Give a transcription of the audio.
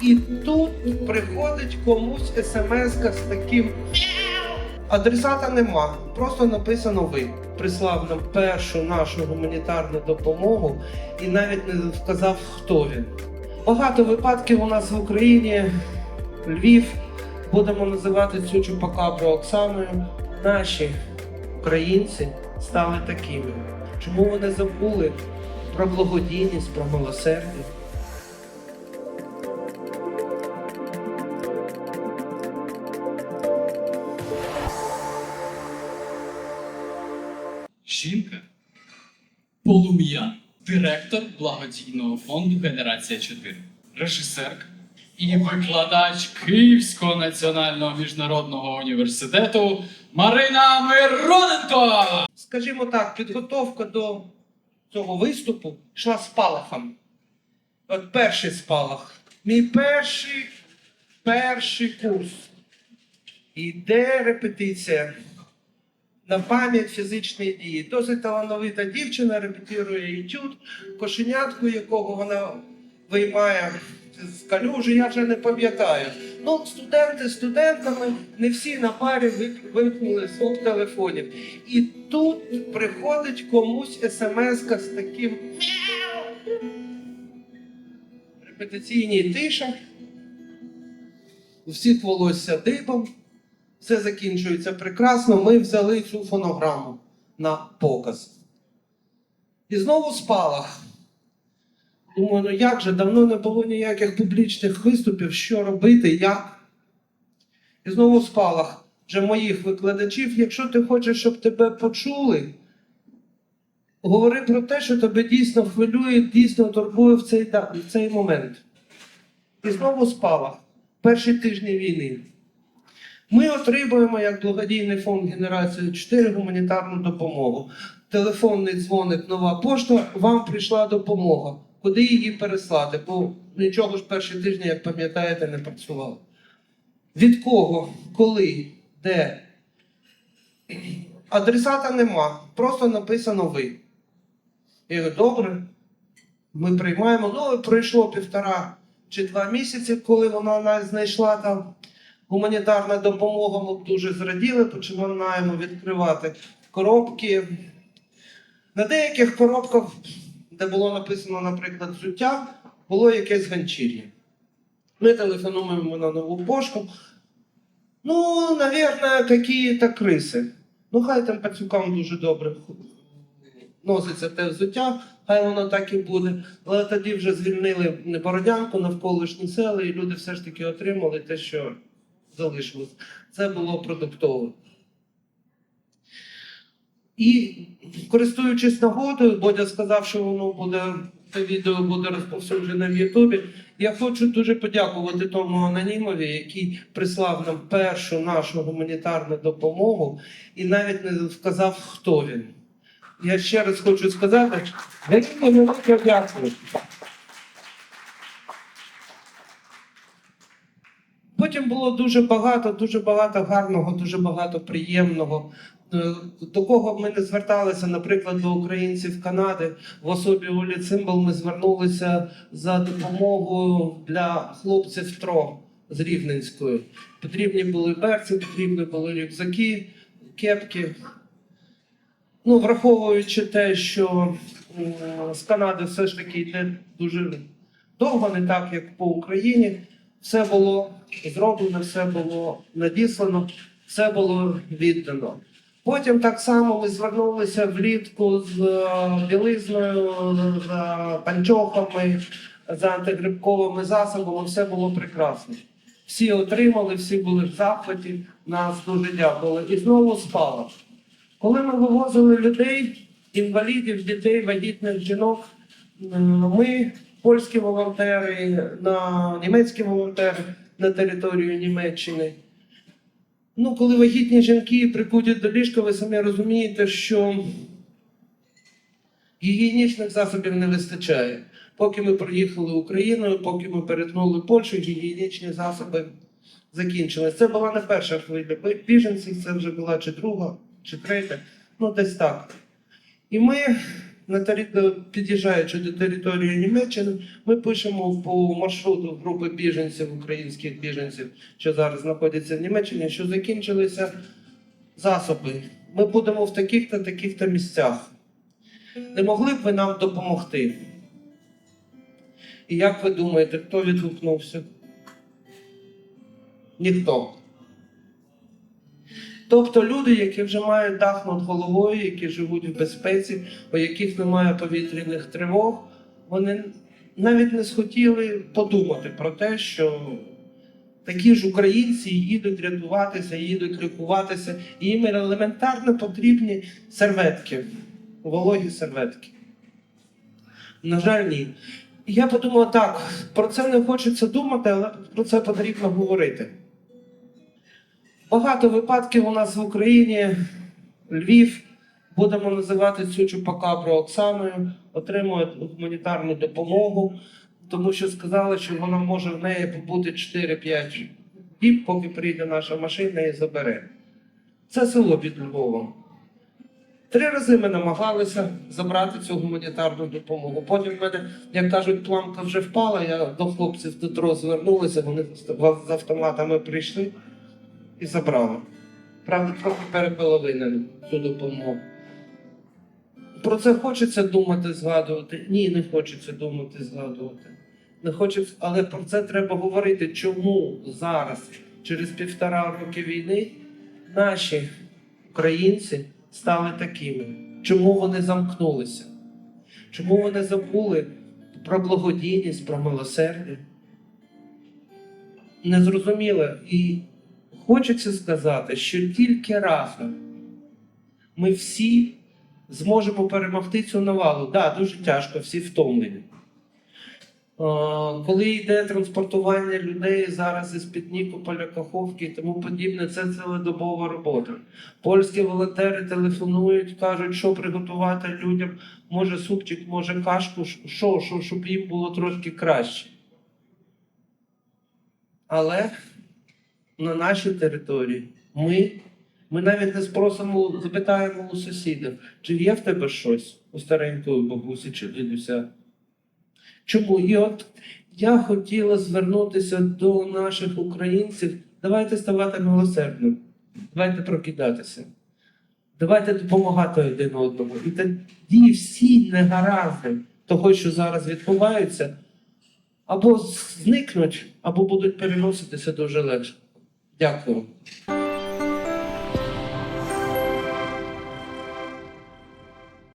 І тут приходить комусь смс з таким. Адресата нема, просто написано ви. Прислав нам першу нашу гуманітарну допомогу і навіть не вказав, хто він. Багато випадків у нас в Україні, Львів, будемо називати цю чупакабру Оксаною. Наші українці стали такими. Чому вони забули про благодійність, про милосердя? Директор благодійного фонду Генерація 4, режисерка і викладач Київського національного міжнародного університету Марина Мироненко. Скажімо так, підготовка до цього виступу йшла спалахом. От перший спалах. Мій перший, перший курс. Іде репетиція на пам'ять фізичної дії. Досить талановита дівчина репетирує етюд, кошенятку, якого вона виймає з калюжі, я вже не пам'ятаю. Ну, студенти студентами, не всі на парі вимкнули звук телефонів. І тут приходить комусь смс з таким репетиційній тиша. У всіх волосся дибом. Все закінчується прекрасно. Ми взяли цю фонограму на показ. І знову спалах. Думаю, ну як же, давно не було ніяких публічних виступів, що робити, як. І знову спалах вже моїх викладачів. Якщо ти хочеш, щоб тебе почули, говори про те, що тебе дійсно хвилює, дійсно турбує в цей, в цей момент. І знову спалах. Перші тижні війни. Ми отримуємо як благодійний фонд Генерації 4 гуманітарну допомогу. Телефонний дзвоник, нова пошта, вам прийшла допомога. Куди її переслати? Бо нічого ж перші тижні, як пам'ятаєте, не працювало. Від кого, коли, де? Адресата нема, просто написано ви. Я говорю, добре, ми приймаємо. Ну, пройшло півтора чи два місяці, коли вона нас знайшла там гуманітарна допомога, ми б дуже зраділи, починаємо відкривати коробки. На деяких коробках, де було написано, наприклад, взуття, було якесь ганчір'я. Ми телефонуємо на нову пошту. Ну, навірно, какие-то криси. Ну, хай там пацюкам дуже добре носиться те взуття, хай воно так і буде. Але тоді вже звільнили Бородянку, навколишні села, і люди все ж таки отримали те, що залишилось. Це було продуктово. І користуючись нагодою, Бодя сказав, що воно буде, це відео буде розповсюджене в Ютубі. Я хочу дуже подякувати тому анонімові, який прислав нам першу нашу гуманітарну допомогу і навіть не вказав, хто він. Я ще раз хочу сказати, велике велике дякую. Потім було дуже багато, дуже багато гарного, дуже багато приємного. Е, До кого ми не зверталися, наприклад, до українців Канади в особі Олі Цимбал ми звернулися за допомогою для хлопців ТРО з Рівненської. Потрібні були берці, потрібні були рюкзаки, кепки. Ну, враховуючи те, що з Канади все ж таки йде дуже довго, не так, як по Україні. Все було зроблено, все було надіслано, все було віддано. Потім так само ми звернулися влітку з е, білизною, за панчохами, за антигрибковими засобами, все було прекрасно. Всі отримали, всі були в захваті, нас дуже дякували. І знову спала. Коли ми вивозили людей, інвалідів, дітей, вагітних жінок, ми, польські волонтери, на німецькі волонтери на територію Німеччини. Ну, коли вагітні жінки приходять до ліжка, ви самі розумієте, що гігієнічних засобів не вистачає. Поки ми проїхали Україною, поки ми перетнули Польщу, гігієнічні засоби закінчились. Це була не перша хвиля біженців, це вже була чи друга, чи третя, ну десь так. І ми на тері- під'їжджаючи до території Німеччини, ми пишемо по маршруту групи біженців, українських біженців, що зараз знаходяться в Німеччині, що закінчилися засоби. Ми будемо в таких-то таких-то місцях. Не могли б ви нам допомогти? І як ви думаєте, хто відгукнувся? Ніхто. Тобто люди, які вже мають дах над головою, які живуть в безпеці, у яких немає повітряних тривог, вони навіть не схотіли подумати про те, що такі ж українці їдуть рятуватися, їдуть лікуватися, і їм елементарно потрібні серветки, вологі серветки. На жаль, ні. Я подумав так, про це не хочеться думати, але про це потрібно говорити. Багато випадків у нас в Україні, Львів, будемо називати цю чупакабру Оксаною, отримує гуманітарну допомогу, тому що сказали, що вона може в неї побути 4-5 діб, поки прийде наша машина і забере. Це село під Львовом. Три рази ми намагалися забрати цю гуманітарну допомогу. Потім в мене, як кажуть, планка вже впала. Я до хлопців Дмитро звернулися, вони з автоматами прийшли і забрали. Правда, трохи переполовинили цю допомогу. Про це хочеться думати, згадувати. Ні, не хочеться думати, згадувати. Не хочеться, але про це треба говорити. Чому зараз, через півтора роки війни, наші українці стали такими? Чому вони замкнулися? Чому вони забули про благодійність, про милосердя? Незрозуміло. І хочеться сказати, що тільки разом ми всі зможемо перемогти цю навалу. Так, да, дуже тяжко, всі втомлені. Коли йде транспортування людей зараз із під Нікополя, Каховки і тому подібне, це цілодобова робота. Польські волонтери телефонують, кажуть, що приготувати людям, може супчик, може кашку, що, що, щоб їм було трошки краще. Але на нашій території ми, ми навіть не спросимо, запитаємо у сусідів, чи є в тебе щось у старенької бабусі чи дідуся. Чому? І от я хотіла звернутися до наших українців. Давайте ставати милосердним, давайте прокидатися, давайте допомагати один одному. І тоді всі негаразди того, що зараз відбуваються, або зникнуть, або будуть переноситися дуже легше. Дякую.